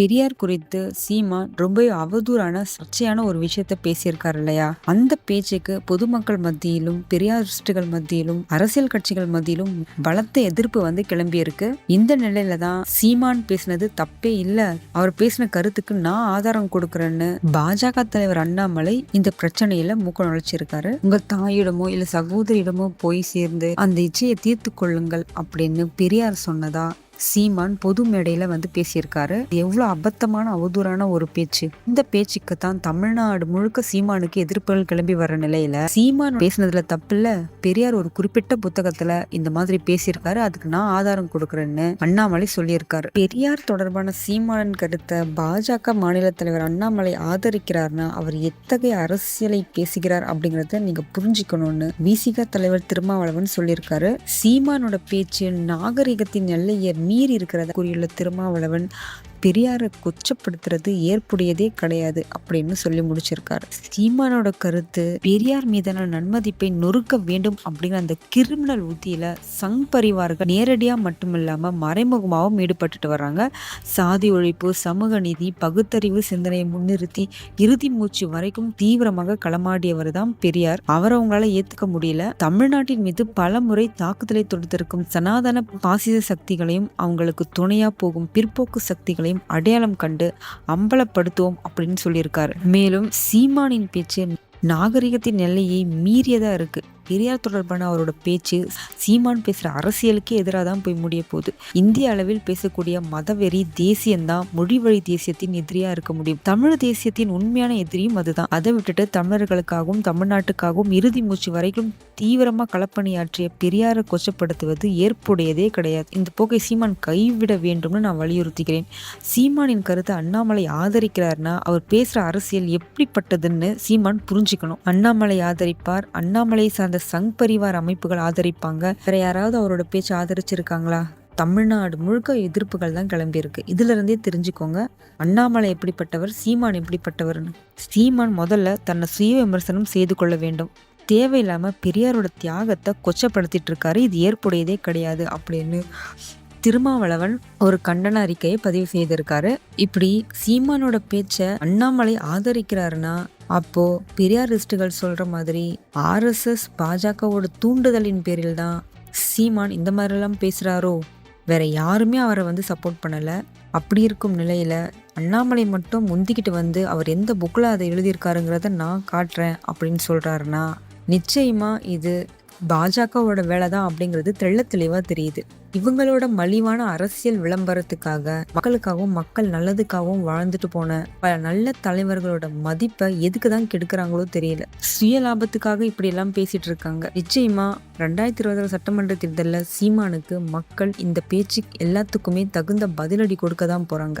பெரியார் குறித்து சீமான் ரொம்ப அவதூறான சர்ச்சையான ஒரு விஷயத்த பேசியிருக்காரு இல்லையா? அந்த பேச்சுக்கு பொதுமக்கள் மத்தியிலும் பெரியாரிஸ்டுகள் மத்தியிலும் அரசியல் கட்சிகள் மத்தியிலும் பலத்த எதிர்ப்பு வந்து கிளம்பியிருக்கு. இந்த நிலையில தான் சீமான் பேசினது தப்பே இல்ல. அவர் பேசின கருத்துக்கு நான் ஆதாரம் கொடுக்கறேன்னு பாஜக தலைவர் அண்ணாமலை இந்த பிரச்சனையில மூக்க நுழைச்சிருக்காரு. உங்க தாயிடமோ இல்ல சகோதரியிடமோ போய் சேர்ந்து அந்த இச்சையை தீர்த்து கொள்ளுங்கள் அப்படின்னு பெரியார் சொன்னதா சீமான் பொது மேடையில வந்து பேசியிருக்காரு. எவ்வளவு அபத்தமான அவதூறான ஒரு பேச்சு. இந்த பேச்சுக்கு தான் தமிழ்நாடு முழுக்க சீமானுக்கு எதிர்ப்புகள் கிளம்பி வர நிலையில சீமான் பேசினதுல தப்பில்ல. பெரியார் ஒரு குறிப்பிட்ட புத்தகத்துல இந்த மாதிரி பேசியிருக்காரு. அதுக்கு நான் ஆதாரம் கொடுக்கறேன்னு அண்ணாமலை சொல்லியிருக்காரு. பெரியார் தொடர்பான சீமான் கருத்தை பாஜக மாநில தலைவர் அண்ணாமலை ஆதரிக்கிறார்னா அவர் எத்தகைய அரசியலை பேசுகிறார் அப்படிங்கறத நீங்க புரிஞ்சுக்கணும்னு விசிக தலைவர் திருமாவளவன் சொல்லியிருக்காரு. சீமானோட பேச்சு நாகரிகத்தின் எல்லையை மீறி இருக்கிறத கூறியுள்ள திருமாவளவன் பெரியாரை கொச்சப்படுத்துறது ஏற்புடையதே கிடையாது அப்படின்னு சொல்லி முடிச்சிருக்காரு. சீமானோட கருத்து பெரியார் மீதான நன்மதிப்பை நொறுக்க வேண்டும் அப்படிங்கிற அந்த கிரிமினல் உத்தியில சங் பரிவார்கள் நேரடியா மட்டும் இல்லாம மறைமுகமாகவும் ஈடுபட்டுட்டு வர்றாங்க. சாதி ஒழிப்பு சமூக நீதி பகுத்தறிவு சிந்தனையை முன்னிறுத்தி இறுதி மூச்சு வரைக்கும் தீவிரமாக களமாடியவர் தான் பெரியார். அவரை அவங்களால ஏத்துக்க முடியல. தமிழ்நாட்டின் மீது பல முறை தாக்குதலை தொடுத்திருக்கும் சனாதன பாசிச சக்திகளையும் அவங்களுக்கு துணையா போகும் பிற்போக்கு சக்திகளையும் அடையாளம் கண்டு அம்பலப்படுத்துவோம் அப்படின்னு சொல்லியிருக்காரு. மேலும் சீமானின் பேச்சு நாகரிகத்தின் எல்லையை மீறியதா இருக்கு. பெரியார் தொடர்பான அவரோட பேச்சு சீமான் பேசுகிற அரசியலுக்கே எதிராக தான் போய் முடிய போகுது. இந்திய அளவில் பேசக்கூடிய மதவெறி தேசியம்தான் மொழி வழி தேசியத்தின் எதிரியாக இருக்க முடியும். தமிழ் தேசியத்தின் உண்மையான எதிரியும் அதுதான். அதை விட்டுட்டு தமிழர்களுக்காகவும் தமிழ்நாட்டுக்காகவும் இறுதி மூச்சு வரைக்கும் தீவிரமாக களப்பணியாற்றிய பெரியாரை கொச்சப்படுத்துவது ஏற்புடையதே கிடையாது. இந்த போக்கை சீமான் கைவிட வேண்டும்னு நான் வலியுறுத்துகிறேன். சீமானின் கருத்தை அண்ணாமலை ஆதரிக்கிறார்னா அவர் பேசுகிற அரசியல் எப்படிப்பட்டதுன்னு சீமான் புரிஞ்சுக்கணும். அண்ணாமலை ஆதரிப்பார். அண்ணாமலை சார்ந்த சங் பரிவார் அமைப்புகள் ஆதரிப்பாங்க. வேற யாராவது அவரோட பேச்சு ஆதரிச்சிருக்காங்களா? தமிழ்நாடு முழுக்க எதிர்ப்புகள் தான் கிளம்பியிருக்கு. இதுல இருந்தே தெரிஞ்சுக்கோங்க அண்ணாமலை எப்படிப்பட்டவர் சீமான் எப்படிப்பட்டவர்னு. சீமான் முதல்ல தன்னை சுய விமர்சனம் செய்து கொள்ள வேண்டும். தேவையில்லாம பெரியாரோட தியாகத்தை கொச்சப்படுத்திட்டு இருக்காரு இது ஏற்புடையதே கிடையாது அப்படின்னு திருமாவளவன் ஒரு கண்டன அறிக்கையை பதிவு செய்திருக்காரு. இப்படி சீமானோட பேச்சை அண்ணாமலை ஆதரிக்கிறாருன்னா அப்போது பெரியாரிஸ்டுகள் சொல்கிற மாதிரி ஆர்எஸ்எஸ் பாஜகவோட தூண்டுதலின் பேரில் தான் சீமான் இந்த மாதிரிலாம் பேசுகிறாரோ வேற யாருமே அவரை வந்து சப்போர்ட் பண்ணலை. அப்படி இருக்கும் நிலையில் அண்ணாமலை மட்டும் முந்திக்கிட்டு வந்து அவர் எந்த புக்கில் அதை எழுதியிருக்காருங்கிறத நான் காட்டுறேன் அப்படின்னு சொல்கிறாருன்னா நிச்சயமாக இது பாஜகவோட வேலை தான் அப்படிங்கிறது தெள்ள தெளிவாக தெரியுது. இவங்களோட மலிவான அரசியல் விளம்பரத்துக்காக மக்களுக்காகவும் மக்கள் நல்லதுக்காகவும் வாழ்ந்துட்டு போன பல நல்ல தலைவர்களோட மதிப்பை எதுக்கு தான் கெடுக்கிறாங்களோ தெரியல. சுய லாபத்துக்காக இப்படி எல்லாம் பேசிட்டு இருக்காங்க நிச்சயமா ரெண்டாயிரத்தி இருபது சட்டமன்ற தேர்தலில் சீமானுக்கு மக்கள் இந்த பேச்சு எல்லாத்துக்குமே தகுந்த பதிலடி கொடுக்க தான் போறாங்க.